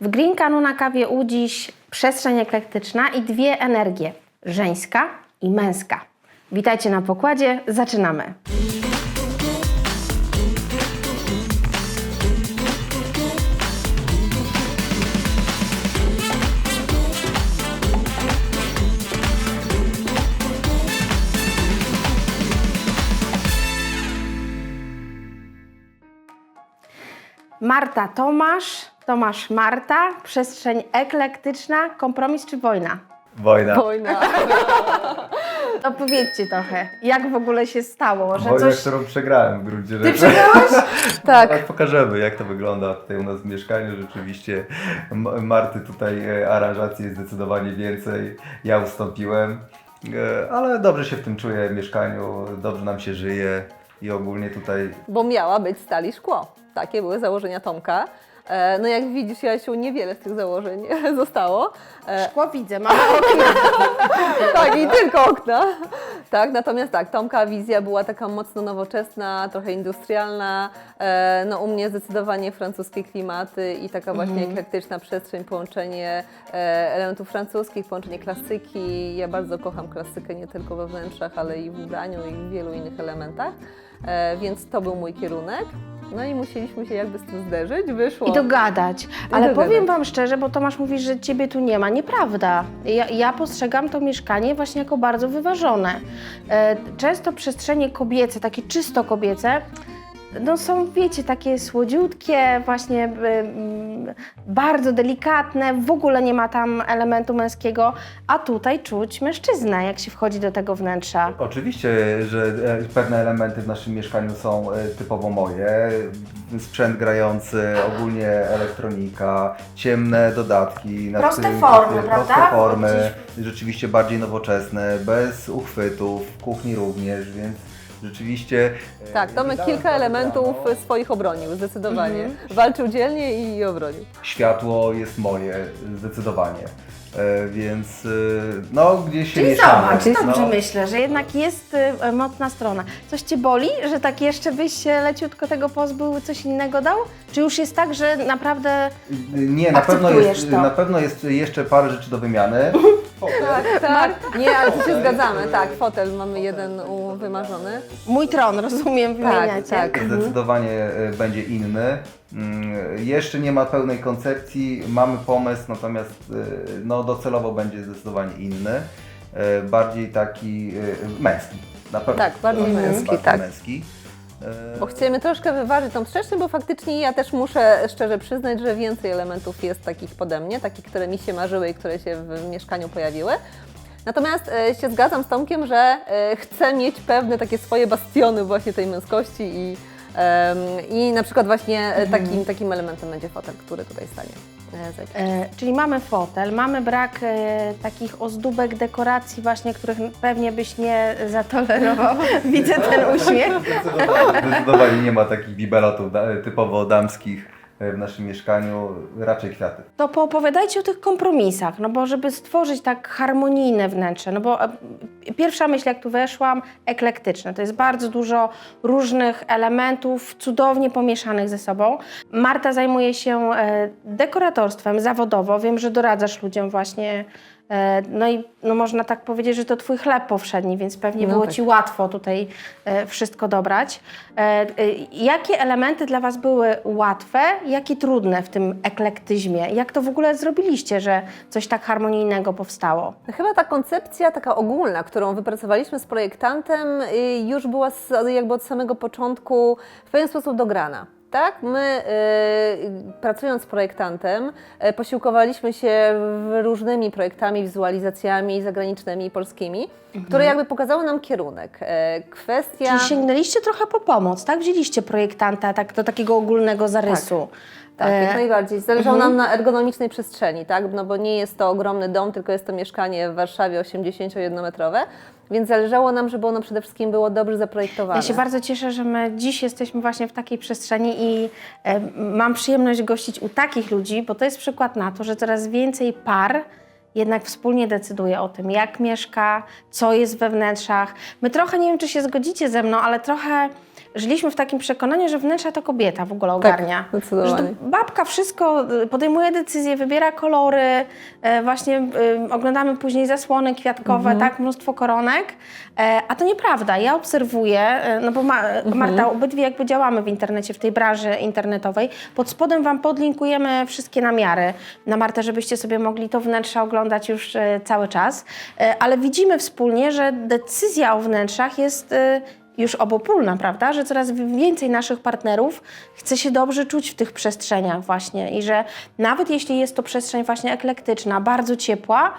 W Green Canu na kawie U dziś przestrzeń eklektyczna i dwie energie, żeńska i męska. Witajcie na pokładzie, zaczynamy. Marta Tomasz, Tomasz Marta, przestrzeń eklektyczna, kompromis czy wojna? Wojna. Wojna. Opowiedzcie trochę, jak w ogóle się stało, że Wojna, coś... którą przegrałem w gruncie Ty rzeczy. przegrałeś? Tak. Ale pokażemy, jak to wygląda tutaj u nas w mieszkaniu. Rzeczywiście M- Marty tutaj e, aranżacji jest zdecydowanie więcej. Ja ustąpiłem, e, ale dobrze się w tym czuję w mieszkaniu, dobrze nam się żyje i ogólnie tutaj Bo miała być stali szkło. Takie były założenia Tomka. E, No jak widzisz, Jasiu, niewiele z tych założeń zostało. E, Szkło widzę, okna. Tak, i tylko okna. Tak, natomiast tak, Tomka wizja była taka mocno nowoczesna, trochę industrialna. E, No u mnie zdecydowanie francuskie klimaty i taka właśnie eklektyczna przestrzeń, połączenie elementów francuskich, połączenie klasyki. Ja bardzo kocham klasykę nie tylko we wnętrzach, ale i w ubraniu i w wielu innych elementach. Więc to był mój kierunek. No i musieliśmy się jakby z tym zderzyć, wyszło. I dogadać. Ale dogadać. powiem Wam szczerze, bo Tomasz mówi, że Ciebie tu nie ma. Nieprawda. Ja, ja postrzegam to mieszkanie właśnie jako bardzo wyważone. E, Często przestrzenie kobiece, takie czysto kobiece, no są, wiecie, takie słodziutkie, właśnie y, mm, bardzo delikatne, w ogóle nie ma tam elementu męskiego, a tutaj czuć mężczyznę, jak się wchodzi do tego wnętrza. Oczywiście, że e, pewne elementy w naszym mieszkaniu są e, typowo moje. Sprzęt grający, ogólnie elektronika, ciemne dodatki. nad Proste którymi- formy, proste prawda? formy, rzeczywiście bardziej nowoczesne, bez uchwytów, w kuchni również, więc rzeczywiście... e, Tak, Tomek kilka elementów swoich obronił, zdecydowanie. Walczył dzielnie i obronił. Światło jest moje, zdecydowanie. E, Więc e, no gdzieś się Czyli mieszamy. zobacz, dobrze no. myślę, że jednak jest y, mocna strona. Coś Cię boli, że tak jeszcze byś się leciutko tego pozbył, coś innego dał? Czy już jest tak, że naprawdę... Nie, na pewno, Akceptujesz jest, to. na pewno jest jeszcze parę rzeczy do wymiany. Tak, tak. Nie, ale tu się zgadzamy, tak. Fotel mamy jeden u- wymarzony. Mój tron, rozumiem, wymieniacie. tak. Zdecydowanie e, będzie inny. Mm, Jeszcze nie ma pełnej koncepcji, mamy pomysł, natomiast e, no, docelowo będzie zdecydowanie inny. E, Bardziej taki e, męski. Na pewno. Tak, bardziej męski, bardziej tak. męski. E, Bo chcemy troszkę wyważyć tą przestrzeń, bo faktycznie ja też muszę szczerze przyznać, że więcej elementów jest takich pode mnie, takich, które mi się marzyły i które się w mieszkaniu pojawiły. Natomiast e, się zgadzam z Tomkiem, że e, chcę mieć pewne takie swoje bastiony właśnie tej męskości i, i na przykład właśnie takim, takim elementem będzie fotel, który tutaj stanie. E. E, czyli mamy fotel, mamy brak e, takich ozdóbek, dekoracji właśnie, których pewnie byś nie zatolerował. Widzę ten uśmiech. Zdecydowanie, zdecydowanie nie ma takich bibelotów da- typowo damskich w naszym mieszkaniu, raczej kwiaty. To poopowiadajcie o tych kompromisach, no bo żeby stworzyć tak harmonijne wnętrze, no bo e, pierwsza myśl jak tu weszłam, eklektyczne. To jest bardzo dużo różnych elementów, cudownie pomieszanych ze sobą. Marta zajmuje się e, dekoratorstwem zawodowo. Wiem, że doradzasz ludziom właśnie, e, no i no można tak powiedzieć, że to twój chleb powszedni, więc pewnie No było tak. ci łatwo tutaj e, wszystko dobrać. E, e, jakie elementy dla was były łatwe, jakie trudne w tym eklektyzmie? Jak to w ogóle zrobiliście, że coś tak harmonijnego powstało? Chyba ta koncepcja taka ogólna, którą wypracowaliśmy z projektantem, y, już była jakby od samego początku w pewien sposób dograna. Tak, my y, pracując z projektantem y, posiłkowaliśmy się różnymi projektami, wizualizacjami zagranicznymi i polskimi, które jakby pokazały nam kierunek. E, Kwestia... Czyli sięgnęliście trochę po pomoc, tak? Wzięliście projektanta tak, do takiego ogólnego zarysu. Tak, E, jak najbardziej. Zależało nam na ergonomicznej przestrzeni, tak? No bo nie jest to ogromny dom, tylko jest to mieszkanie w Warszawie 81-metrowe, więc zależało nam, żeby ono przede wszystkim było dobrze zaprojektowane. Ja się bardzo cieszę, że my dziś jesteśmy właśnie w takiej przestrzeni i e, mam przyjemność gościć u takich ludzi, bo to jest przykład na to, że coraz więcej par jednak wspólnie decyduje o tym, jak mieszka, co jest we wnętrzach. My trochę, nie wiem czy się zgodzicie ze mną, ale trochę żyliśmy w takim przekonaniu, że wnętrza to kobieta w ogóle ogarnia. Tak. Że to babka wszystko y, podejmuje decyzje, wybiera kolory, e, właśnie y, oglądamy później zasłony kwiatkowe, tak, mnóstwo koronek, e, a to nieprawda. Ja obserwuję, e, no bo ma, Marta, obydwie jakby działamy w internecie, w tej branży internetowej. Pod spodem Wam podlinkujemy wszystkie namiary na Martę, żebyście sobie mogli to wnętrze oglądać już cały czas, ale widzimy wspólnie, że decyzja o wnętrzach jest już obopólna, prawda? Że coraz więcej naszych partnerów chce się dobrze czuć w tych przestrzeniach właśnie i że nawet jeśli jest to przestrzeń właśnie eklektyczna, bardzo ciepła,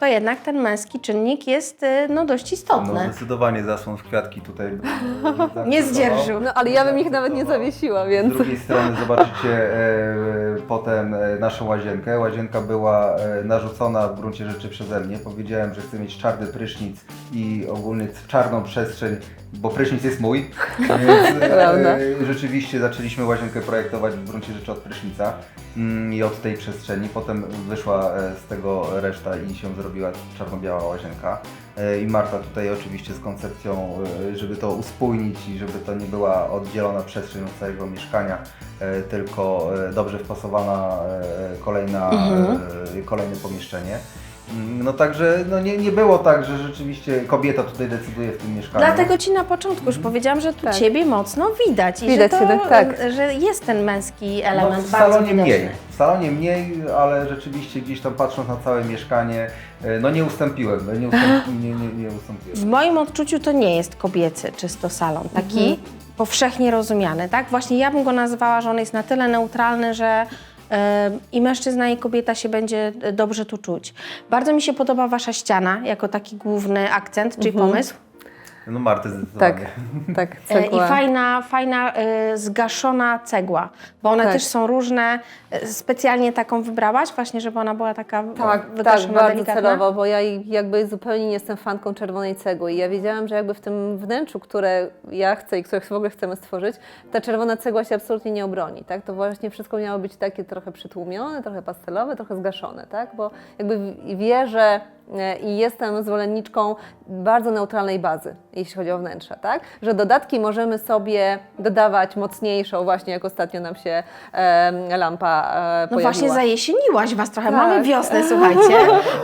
to jednak ten męski czynnik jest y, no, dość No, istotny. zdecydowanie zasłon w kwiatki tutaj. Nie zdzierżył. No ale ja bym ich nawet nie zawiesiła, Z więc... drugiej strony zobaczycie e, potem e, naszą łazienkę. Łazienka była e, narzucona w gruncie rzeczy przeze mnie. Powiedziałem, że chcę mieć czarny prysznic i ogólnie czarną przestrzeń, bo prysznic jest mój. Więc e, rzeczywiście zaczęliśmy łazienkę projektować w gruncie rzeczy od prysznica mm, i od tej przestrzeni. Potem wyszła z tego reszta i się zrobiła czarno-biała łazienka. E, I Marta tutaj oczywiście z koncepcją, e, żeby to uspójnić i żeby to nie była oddzielona przestrzeń od całego mieszkania, e, tylko dobrze wpasowana kolejna, e, kolejne pomieszczenie. Mm, No także no nie, nie było tak, że rzeczywiście kobieta tutaj decyduje w tym mieszkaniu. Dlatego Ci na początku już powiedziałam, że tu Tak. Ciebie mocno widać i Widać że, to, jednak, tak. że jest ten męski no, element w bardzo salonie widoczny. mniej, salonie mniej, ale rzeczywiście gdzieś tam patrząc na całe mieszkanie, e, no nie ustąpiłem, nie, ustąp, nie, nie, nie ustąpiłem. W moim odczuciu to nie jest kobiecy czysto salon, taki Mhm. powszechnie rozumiany, tak? Właśnie ja bym go nazywała, że on jest na tyle neutralny, że e, i mężczyzna i kobieta się będzie e, dobrze tu czuć. Bardzo mi się podoba Wasza ściana jako taki główny akcent, czyli Mhm. pomysł. No Marty zdecydowanie. Tak, tak, E, I cegła. fajna, fajna e, zgaszona cegła, bo one Tak. też są różne. E, Specjalnie taką wybrałaś, właśnie, żeby ona była taka Tak, tak, wygaszona, bardzo delikatna? celowo, bo ja jakby zupełnie nie jestem fanką czerwonej cegły i ja wiedziałam, że jakby w tym wnętrzu, które ja chcę i które w ogóle chcemy stworzyć, ta czerwona cegła się absolutnie nie obroni, tak? To właśnie wszystko miało być takie trochę przytłumione, trochę pastelowe, trochę zgaszone, tak? Bo jakby w- wierzę i jestem zwolenniczką bardzo neutralnej bazy, jeśli chodzi o wnętrze, tak? Że dodatki możemy sobie dodawać mocniejszą, właśnie jak ostatnio nam się e, lampa e, No pojawiła. właśnie zajesieniłaś Was trochę. Tak. Mamy wiosnę, słuchajcie.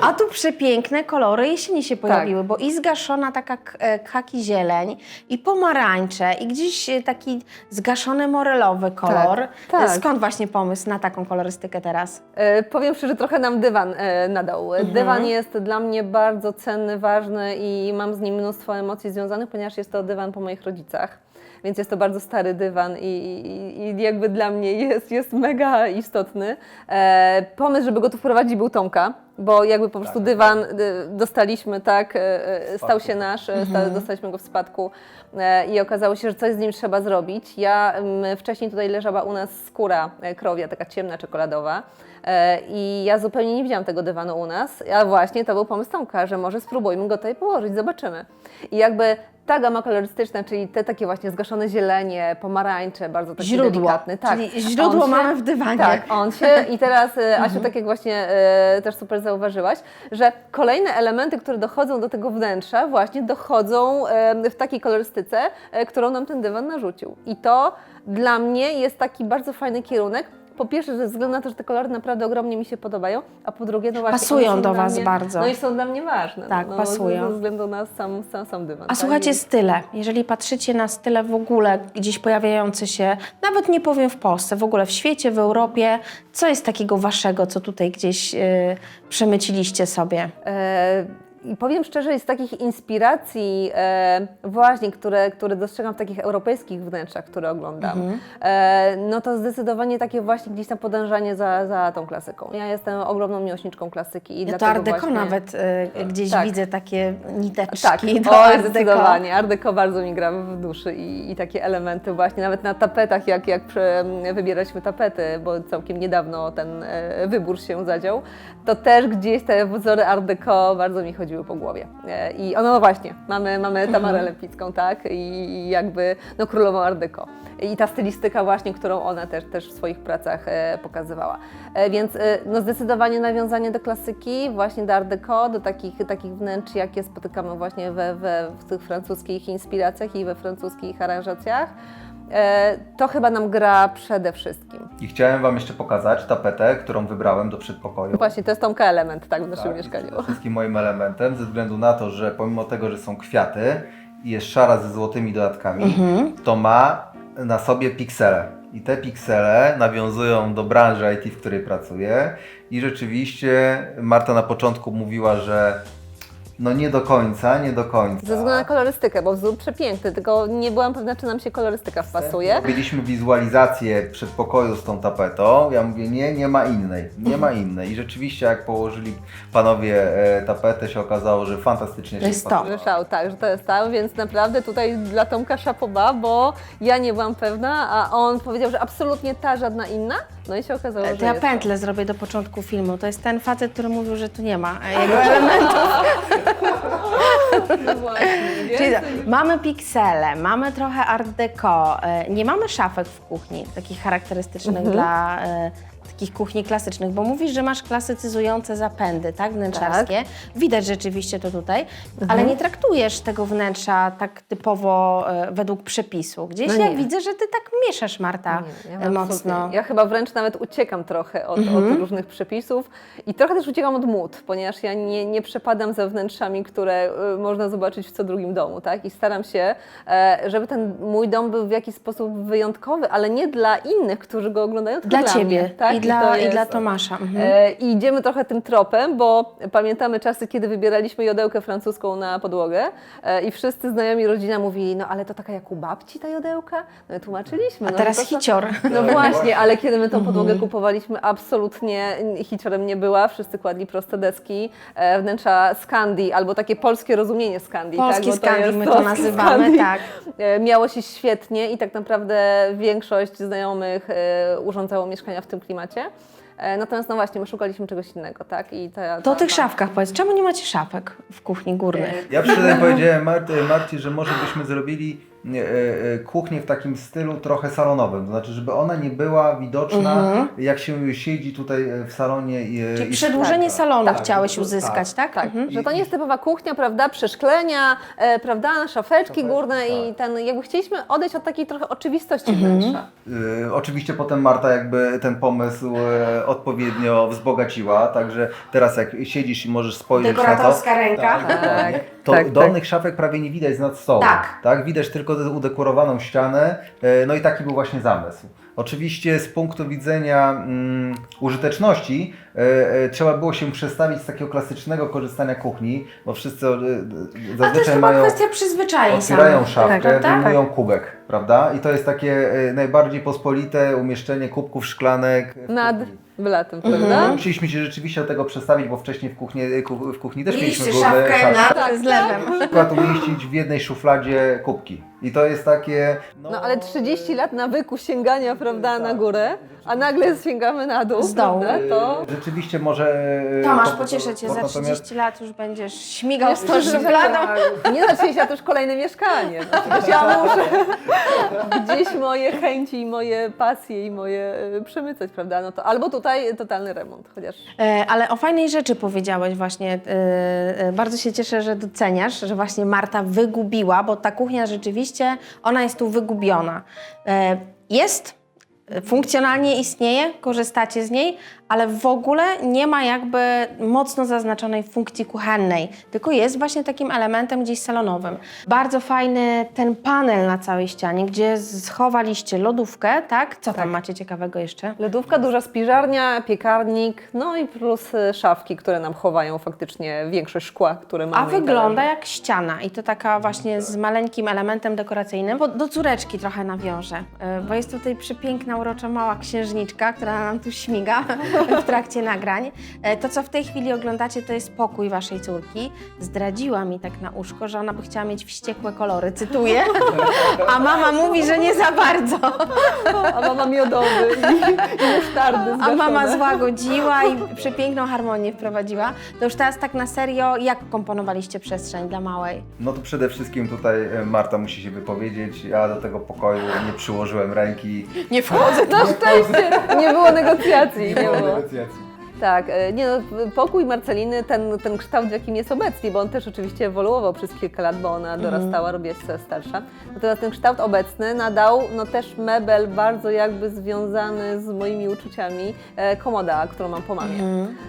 A tu przepiękne kolory jesieni się Tak. pojawiły, bo i zgaszona taka k- e, kaki zieleń, i pomarańcze, i gdzieś e, taki zgaszony morelowy kolor. Tak, tak. E, Skąd właśnie pomysł na taką kolorystykę teraz? E, Powiem szczerze, trochę nam dywan e, nadał. Dywan jest dla mnie bardzo cenny, ważny i mam z nim mnóstwo emocji związanych, ponieważ jest to dywan po moich rodzicach. Więc jest to bardzo stary dywan i, i, i jakby dla mnie jest, jest mega istotny. E, pomysł, żeby go tu wprowadzić był Tomka, bo jakby po prostu dywan e, dostaliśmy, tak, e, e, stał się nasz, e, sta, dostaliśmy go w spadku e, i okazało się, że coś z nim trzeba zrobić. Ja m, wcześniej tutaj leżała u nas skóra krowia, taka ciemna, czekoladowa. E, I ja zupełnie nie widziałam tego dywanu u nas, a właśnie to był pomysł Tomka, że może spróbujmy go tutaj położyć, zobaczymy. I jakby ta gama kolorystyczna, czyli te takie właśnie zgaszone zielenie, pomarańcze, bardzo taki Źródło. delikatny. Tak. Czyli źródło On mamy w dywanie. Tak, on się i teraz e, Asiu, tak jak właśnie e, też super zauważyłaś, że kolejne elementy, które dochodzą do tego wnętrza właśnie dochodzą e, w takiej kolorystyce, e, którą nam ten dywan narzucił. I to dla mnie jest taki bardzo fajny kierunek. Po pierwsze, ze względu na to, że te kolory naprawdę ogromnie mi się podobają, a po drugie, no właśnie. Pasują do was mnie, bardzo. No i są dla mnie ważne. Tak, no, pasują. Ze względu na sam, sam, sam dywan. A tak? słuchajcie, Więc- style. Jeżeli patrzycie na style w ogóle gdzieś pojawiające się, nawet nie powiem w Polsce, w ogóle w świecie, w Europie, co jest takiego waszego, co tutaj gdzieś y, przemyciliście sobie? E, I powiem szczerze, z takich inspiracji e, właśnie, które, które dostrzegam w takich europejskich wnętrzach, które oglądam, Mhm. e, no to zdecydowanie takie właśnie gdzieś tam podążanie za, za tą klasyką. Ja jestem ogromną miłośniczką klasyki. I Ja to Art Deco właśnie... nawet y, gdzieś Tak. widzę takie niteczki Tak, do o, Art Deco. zdecydowanie. Art Deco bardzo mi gra w duszy i, i takie elementy właśnie, nawet na tapetach, jak, jak prze, wybieraliśmy tapety, bo całkiem niedawno ten e, wybór się zadział, to też gdzieś te wzory Art Deco bardzo mi chodziły chodziły po głowie. E, I ono no właśnie, mamy, mamy Tamarę Lepicką, tak? I, jakby no, królową Art Deco. I ta stylistyka właśnie, którą ona też, też w swoich pracach e, pokazywała. E, więc no, zdecydowanie nawiązanie do klasyki, właśnie do Art Deco, do takich, takich wnętrz, jakie spotykamy właśnie we, we, w tych francuskich inspiracjach i we francuskich aranżacjach. E, to chyba nam gra przede wszystkim. I chciałem Wam jeszcze pokazać tapetę, którą wybrałem do przedpokoju. Właśnie, to jest Tomka element, tak, w naszym Tak, mieszkaniu. jest wszystkim moim elementem, ze względu na to, że pomimo tego, że są kwiaty i jest szara ze złotymi dodatkami, Mhm. to ma na sobie piksele. I te piksele nawiązują do branży IT, w której pracuję. I rzeczywiście Marta na początku mówiła, że no nie do końca, nie do końca. Ze względu na kolorystykę, bo wzór przepiękny, tylko nie byłam pewna, czy nam się kolorystyka wpasuje. Robiliśmy wizualizację przedpokoju z tą tapetą. Ja mówię, nie, nie ma innej, nie ma innej. I rzeczywiście, jak położyli panowie e, tapetę, się okazało, że fantastycznie To się jest to. wpasowała. Tak, że to jest tam, więc naprawdę tutaj dla Tomka szapoba, bo ja nie byłam pewna, a on powiedział, że absolutnie ta, żadna inna. No i się okazało, że To ja jest to. pętlę zrobię do początku filmu. To jest ten facet, który mówił, że tu nie ma e, jego elementów. No właśnie, Czyli więc- tak, mamy piksele, mamy trochę art deco, e, nie mamy szafek w kuchni, takich charakterystycznych dla e, takich kuchni klasycznych, bo mówisz, że masz klasycyzujące zapędy, tak, wnętrzarskie. Widać rzeczywiście to tutaj, ale nie traktujesz tego wnętrza tak typowo e, według przepisu. Gdzieś No ja nie. widzę, że ty tak mieszasz, Marta, Nie, ja mocno. absolutnie- Ja chyba wręcz nawet uciekam trochę od, Mhm. od różnych przepisów i trochę też uciekam od mód, ponieważ ja nie, nie przepadam za wnętrzami, które y, można zobaczyć w co drugim domu, tak? I staram się, e, żeby ten mój dom był w jakiś sposób wyjątkowy, ale nie dla innych, którzy go oglądają, tylko Dla dla, ciebie mnie, tak? I, to dla, i jest- dla Tomasza. Mhm. E, I idziemy trochę tym tropem, bo pamiętamy czasy, kiedy wybieraliśmy jodełkę francuską na podłogę e, i wszyscy znajomi rodzina mówili, no ale to taka jak u babci ta jodełka? No i tłumaczyliśmy. A no, teraz to hicior. no właśnie, ale kiedy my tą Mhm. podłogę kupowaliśmy, absolutnie hiciorem nie była. Wszyscy kładli proste deski, e, wnętrza Scandi, albo takie polskie rozumienie. Polski tak? Bo Scandi jest my to polski nazywamy, Scandi. tak. E, Miało się świetnie i tak naprawdę większość znajomych e, urządzało mieszkania w tym klimacie. E, Natomiast no właśnie, my szukaliśmy czegoś innego, tak? I ta, To o ta- tych ta- szafkach powiedz, czemu nie macie szafek w kuchni górnych? Ja przyszedłem powiedziałem Marty, Marci, że może byśmy zrobili kuchnię w takim stylu trochę salonowym. To znaczy, żeby ona nie była widoczna, jak się siedzi tutaj e, w salonie. i- Mhm. Czyli i przedłużenie tak, salonu tak, chciałeś to- uzyskać, tak? Tak, Mhm. że to nie jest typowa kuchnia, prawda, przeszklenia, e, prawda, szafeczki górne i tak. ten, jakby chcieliśmy odejść od takiej trochę oczywistości Mhm. wnętrza. Y, oczywiście potem Marta jakby ten pomysł e, odpowiednio wzbogaciła, także teraz jak siedzisz i możesz spojrzeć na to, Dekoratorska ręka. tak, dokładnie, to tak, dolnych szafek prawie nie widać z nad stołu. Tak. Widać tylko udekorowaną ścianę, e, no i taki był właśnie zamysł. Oczywiście z punktu widzenia mm, użyteczności e, e, trzeba było się przestawić z takiego klasycznego korzystania kuchni, bo wszyscy e, A to jest zazwyczaj chyba mają... kwestia przyzwyczajeń Otwierają samych. szafkę, prawda? wyjmują kubek, prawda? I to jest takie e, najbardziej pospolite umieszczenie kubków szklanek w Nad kuchni. blatem, Mhm. prawda? Musieliśmy się rzeczywiście do tego przestawić, bo wcześniej w kuchni, ku- w kuchni też Mieliście mieliśmy górne szafkę szafki. nad z lewem. Na przykład umieścić w jednej szufladzie kubki. I to jest takie... No ale 30 lat nawyku sięgania, prawda, na górę, a nagle sięgamy na dół, Z dołu. prawda, to... e, Rzeczywiście może... e, Tomasz, po- pocieszę Cię, za natomiast- 30 lat już będziesz śmigał z szufladą. Nie za 30 lat, to już kolejne mieszkanie. No, przecież ja muszę gdzieś moje chęci i moje pasje i moje e, przemycać, prawda, no to albo tutaj totalny remont, chociaż... E, Ale o fajnej rzeczy powiedziałeś właśnie. e, e, Bardzo się cieszę, że doceniasz, że właśnie Marta wygubiła, bo ta kuchnia rzeczywiście, ona jest tu wygubiona. E, Jest, funkcjonalnie istnieje, korzystacie z niej, ale w ogóle nie ma jakby mocno zaznaczonej funkcji kuchennej, tylko jest właśnie takim elementem gdzieś salonowym. Bardzo fajny ten panel na całej ścianie, gdzie schowaliście lodówkę, tak? Co tam macie ciekawego jeszcze? Lodówka, duża spiżarnia, piekarnik, no i plus e, szafki, które nam chowają faktycznie większość szkła, które mamy. A wygląda jak ściana i to taka właśnie z maleńkim elementem dekoracyjnym. Bo do córeczki trochę nawiążę, y, bo jest tutaj przepiękna, urocza mała księżniczka, która nam tu śmiga. w trakcie nagrań. E, To, co w tej chwili oglądacie, to jest pokój waszej córki. Zdradziła mi tak na uszko, że ona by chciała mieć wściekłe kolory, cytuję. A mama mówi, że nie za bardzo. A mama miodowy i, i musztardy A mama złagodziła i przepiękną harmonię wprowadziła. To już teraz tak na serio, jak komponowaliście przestrzeń dla małej? No to przede wszystkim tutaj e, Marta musi się wypowiedzieć. Ja do tego pokoju nie przyłożyłem ręki. Nie wchodzę. Na szczęście nie było negocjacji. Nie było. Negocjacji. Tak, e, nie no, pokój Marceliny, ten, ten kształt, w jakim jest obecnie, bo on też oczywiście ewoluował przez kilka lat, bo ona dorastała, robiła się coraz starsza. Natomiast ten kształt obecny nadał no też mebel bardzo jakby związany z moimi uczuciami, e, komoda, którą mam po mamie.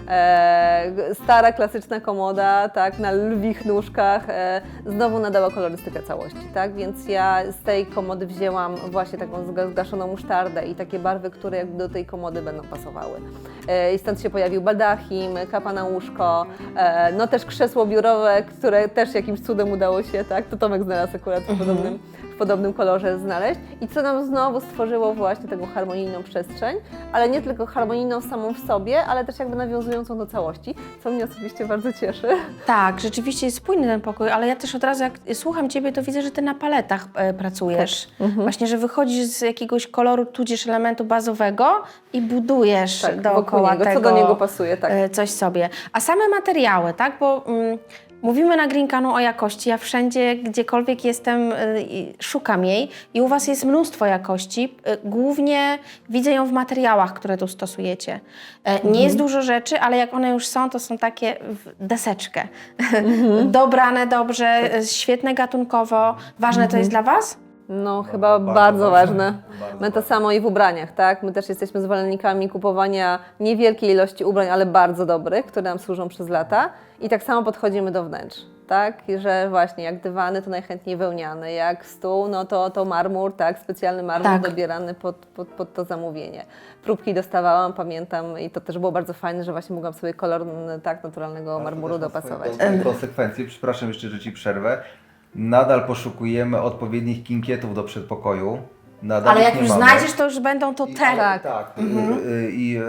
E, g- stara, klasyczna komoda, tak, na lwich nóżkach, e, znowu nadała kolorystykę całości, tak, więc ja z tej komody wzięłam właśnie taką zga- zgaszoną musztardę i takie barwy, które jakby do tej komody będą pasowały. E, I stąd się pojawił baldachim, kapa na łóżko, e, no też krzesło biurowe, które też jakimś cudem udało się, tak, to Tomek znalazł akurat w podobnym w podobnym kolorze znaleźć i co nam znowu stworzyło właśnie taką harmonijną przestrzeń, ale nie tylko harmonijną samą w sobie, ale też jakby nawiązującą do całości, co mnie osobiście bardzo cieszy. Tak, rzeczywiście jest spójny ten pokój, ale ja też od razu jak słucham Ciebie, to widzę, że Ty na paletach e, pracujesz. Właśnie, że wychodzisz z jakiegoś koloru, tudzież elementu bazowego i budujesz Tak, dookoła niego, tego co do niego pasuje, tak. e, coś sobie. A same materiały, tak? Bo mm, mówimy na Grinkanu o jakości. Ja wszędzie, gdziekolwiek jestem, y, szukam jej i u Was jest mnóstwo jakości. Y, Głównie widzę ją w materiałach, które tu stosujecie. E, Nie jest dużo rzeczy, ale jak one już są, to są takie w deseczkę. Dobrane dobrze, y, świetne gatunkowo. Ważne to jest dla Was? No, chyba bardzo bardzo, ważne. Bardzo My to samo i w ubraniach, tak? My też jesteśmy zwolennikami kupowania niewielkiej ilości ubrań, ale bardzo dobrych, które nam służą przez lata. I tak samo podchodzimy do wnętrz, tak? I że właśnie jak dywany to najchętniej wełniane, jak stół, no to, to marmur, tak? Specjalny marmur Tak. dobierany pod, pod, pod to zamówienie. Próbki dostawałam, pamiętam i to też było bardzo fajne, że właśnie mogłam sobie kolor tak naturalnego marmuru dopasować. swoje kon- Konsekwencje, przepraszam jeszcze, że Ci przerwę. Nadal poszukujemy odpowiednich kinkietów do przedpokoju. Nadal Ale ich jak nie już mamy. znajdziesz, to już będą to I- te. Tak, tak. Y, y, I, y,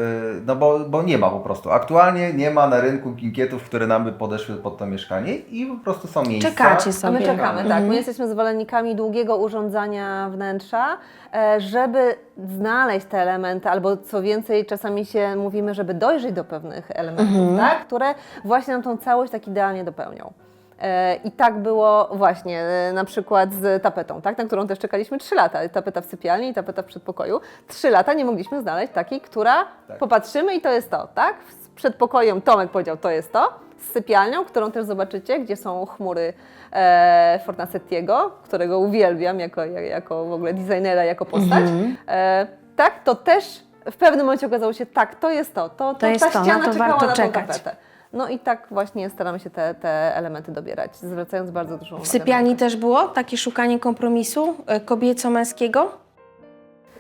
no bo, bo nie ma po prostu. Aktualnie nie ma na rynku kinkietów, które nam by podeszły pod to mieszkanie i po prostu są miejsca. Czekacie A sobie. my czekamy, tak. My jesteśmy zwolennikami długiego urządzania wnętrza, e, żeby znaleźć te elementy, albo co więcej, czasami się mówimy, żeby dojrzeć do pewnych elementów, tak? które właśnie nam tą całość tak idealnie dopełnią. E, I tak było właśnie e, na przykład z tapetą, tak? na którą też czekaliśmy 3 lata. Tapeta w sypialni i tapeta w przedpokoju. 3 lata nie mogliśmy znaleźć takiej, która Tak. popatrzymy i to jest to, tak? Z przedpokojem Tomek powiedział, to jest to. Z sypialnią, którą też zobaczycie, gdzie są chmury e, Fornasettiego, którego uwielbiam jako, ja- jako w ogóle designera, jako postać. E, tak, to też w pewnym momencie okazało się, tak, to jest to. To, to, jest ta to, na ściana to czekała warto na tą czekać. tapetę. No i tak właśnie staramy się te, te elementy dobierać, zwracając bardzo dużą W uwagę sypialni na też było takie szukanie kompromisu e, kobieco-męskiego?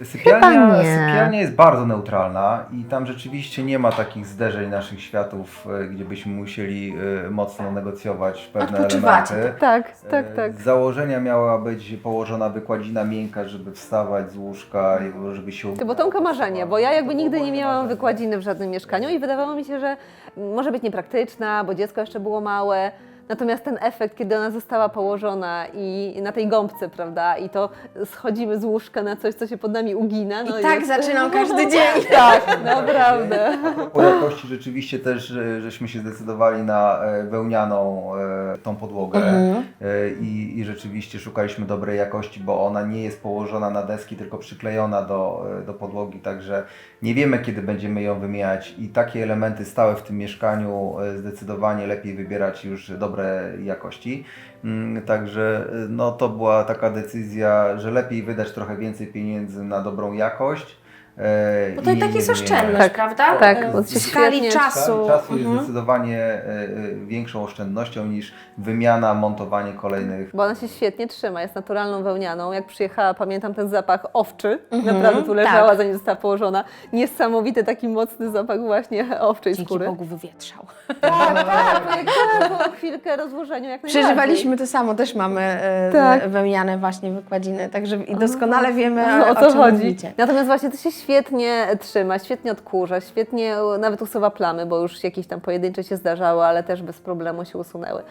Sypialnia, sypialnia jest bardzo neutralna i tam rzeczywiście nie ma takich zderzeń naszych światów, e, gdzie byśmy musieli e, mocno negocjować pewne Odpoczywacie, elementy. Tak, tak, E, tak. Z założenia miała być położona wykładzina miękka, żeby wstawać z łóżka i żeby się... Ty, bo Tomka marzenie, bo ja jakby To nigdy nie miałam wykładziny w żadnym mieszkaniu i wydawało mi się, że może być niepraktyczna, bo dziecko jeszcze było małe. Natomiast ten efekt, kiedy ona została położona i na tej gąbce, prawda, i to schodzimy z łóżka na coś, co się pod nami ugina. No I tak jest- zaczynam każdy dzień. Tak, naprawdę. Po jakości rzeczywiście też żeśmy się zdecydowali na e, wełnianą e, tą podłogę Mhm. E, i, i rzeczywiście szukaliśmy dobrej jakości, bo ona nie jest położona na deski, tylko przyklejona do, do podłogi, także nie wiemy kiedy będziemy ją wymieniać i takie elementy stałe w tym mieszkaniu zdecydowanie lepiej wybierać już dobre jakości. Mm, Także e, no, to była taka decyzja, że lepiej wydać trochę więcej pieniędzy na dobrą jakość. e, Bo to i tak jest oszczędność, Tak, prawda? tak, E, bo W skali świetnie- czasu. Czasu, czasu jest Mhm. zdecydowanie e, większą oszczędnością niż wymiana, montowanie kolejnych. Bo ona się świetnie trzyma, jest naturalną wełnianą. Jak przyjechała, pamiętam ten zapach owczy, Mhm, naprawdę tu leżała, tak. zanim została położona. Niesamowity taki mocny zapach właśnie owczej Dzięki skóry. Bogu wywietrzał. Tak, tak, bo jak chwilkę rozłożeniu jak najbardziej. Przeżywaliśmy to samo, też mamy e, Tak. wełniane właśnie wykładziny, także i doskonale wiemy No, o, o co czym chodzi. mówicie. Natomiast właśnie to się świetnie trzyma, świetnie odkurza, świetnie e, nawet usuwa plamy, bo już jakieś tam pojedyncze się zdarzały, ale też bez problemu się usunęły.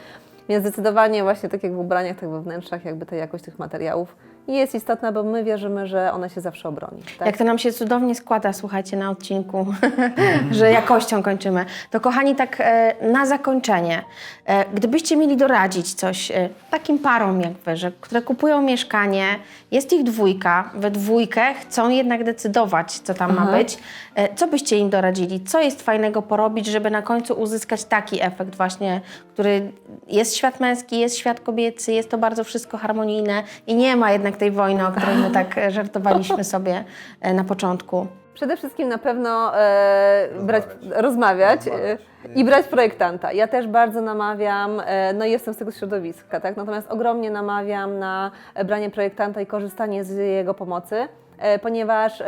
Więc zdecydowanie właśnie tak jak w ubraniach, tak we wnętrzach, jakby ta jakość tych materiałów jest istotna, bo my wierzymy, że ona się zawsze obroni. Tak? Jak to nam się cudownie składa, słuchajcie, na odcinku, że jakością kończymy. To kochani, tak e, na zakończenie, e, gdybyście mieli doradzić coś e, takim parom jak wy, że, które kupują mieszkanie, jest ich dwójka, we dwójkę chcą jednak decydować, co tam ma Aha. być, co byście im doradzili? Co jest fajnego porobić, żeby na końcu uzyskać taki efekt właśnie, który jest świat męski, jest świat kobiecy, jest to bardzo wszystko harmonijne i nie ma jednak tej wojny, o której my tak e, żartowaliśmy sobie e, na początku. Przede wszystkim na pewno e, brać, rozmawiać e, i brać projektanta. Ja też bardzo namawiam, e, no jestem z tego środowiska, tak? natomiast ogromnie namawiam na branie projektanta i korzystanie z jego pomocy, ponieważ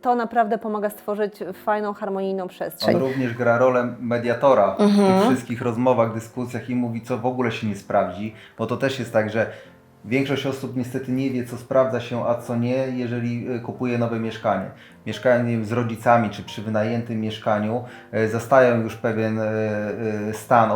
to naprawdę pomaga stworzyć fajną, harmonijną przestrzeń. On również gra rolę mediatora w tych wszystkich rozmowach, dyskusjach i mówi, co w ogóle się nie sprawdzi, bo to też jest tak, że większość osób niestety nie wie, co sprawdza się, a co nie, jeżeli y, kupuje nowe mieszkanie. Mieszkają nie wiem, z rodzicami, czy przy wynajętym mieszkaniu, y, zastają już pewien y, y, stan,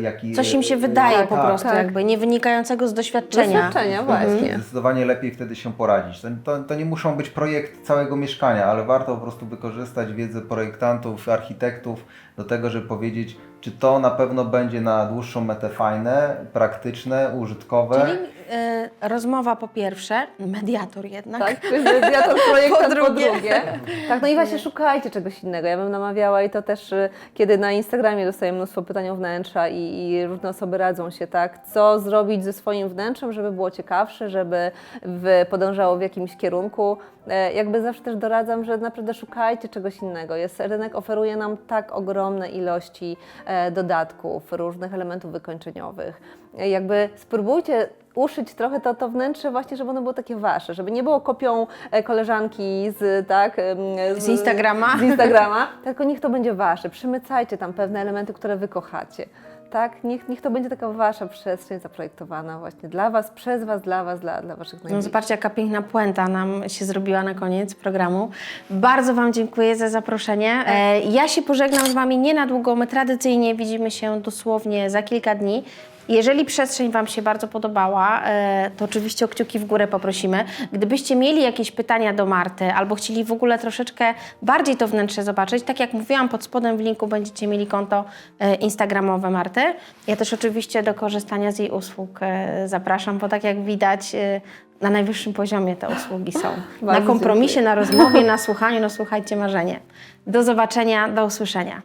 jaki... Coś im się wydaje tak, po tak. prostu, tak. jakby nie wynikającego z doświadczenia. Doświadczenia, właśnie. Zdecydowanie lepiej wtedy się poradzić. To, to, to nie muszą być projekt całego mieszkania, ale warto po prostu wykorzystać wiedzę projektantów, architektów do tego, żeby powiedzieć, czy to na pewno będzie na dłuższą metę fajne, praktyczne, użytkowe. Czyli e, rozmowa po pierwsze, mediator jednak. Tak, mediator projektant po Po drugie. Drugie. Tak, no i właśnie szukajcie czegoś innego. Ja bym namawiała i to też, y, kiedy na Instagramie dostaję mnóstwo pytań o wnętrza i, i różne osoby radzą się, tak, co zrobić ze swoim wnętrzem, żeby było ciekawsze, żeby w, podążało w jakimś kierunku. E, Jakby zawsze też doradzam, że naprawdę szukajcie czegoś innego. Jest, rynek oferuje nam tak ogromne ilości e, dodatków, różnych elementów wykończeniowych. E, Jakby spróbujcie uszyć trochę to, to wnętrze właśnie, żeby ono było takie wasze, żeby nie było kopią e, koleżanki z, tak, em, Z Instagrama. z Instagrama, tylko niech to będzie wasze. Przymycajcie tam pewne elementy, które wy kochacie. Tak, niech, niech to będzie taka wasza przestrzeń zaprojektowana właśnie dla was, przez was, dla was, dla, dla waszych No najbliższych. zobaczcie, jaka piękna puenta nam się zrobiła na koniec programu. Bardzo Wam dziękuję za zaproszenie. E, ja się pożegnam z Wami nie na długo. My tradycyjnie widzimy się dosłownie za kilka dni. Jeżeli przestrzeń Wam się bardzo podobała, e, to oczywiście o kciuki w górę poprosimy. Gdybyście mieli jakieś pytania do Marty albo chcieli w ogóle troszeczkę bardziej to wnętrze zobaczyć, tak jak mówiłam, pod spodem w linku będziecie mieli konto e, instagramowe Marty. Ja też oczywiście do korzystania z jej usług e, zapraszam, bo tak jak widać, na najwyższym poziomie te usługi są. na kompromisie, na rozmowie, na słuchaniu, no słuchajcie marzenie. Do zobaczenia, do usłyszenia.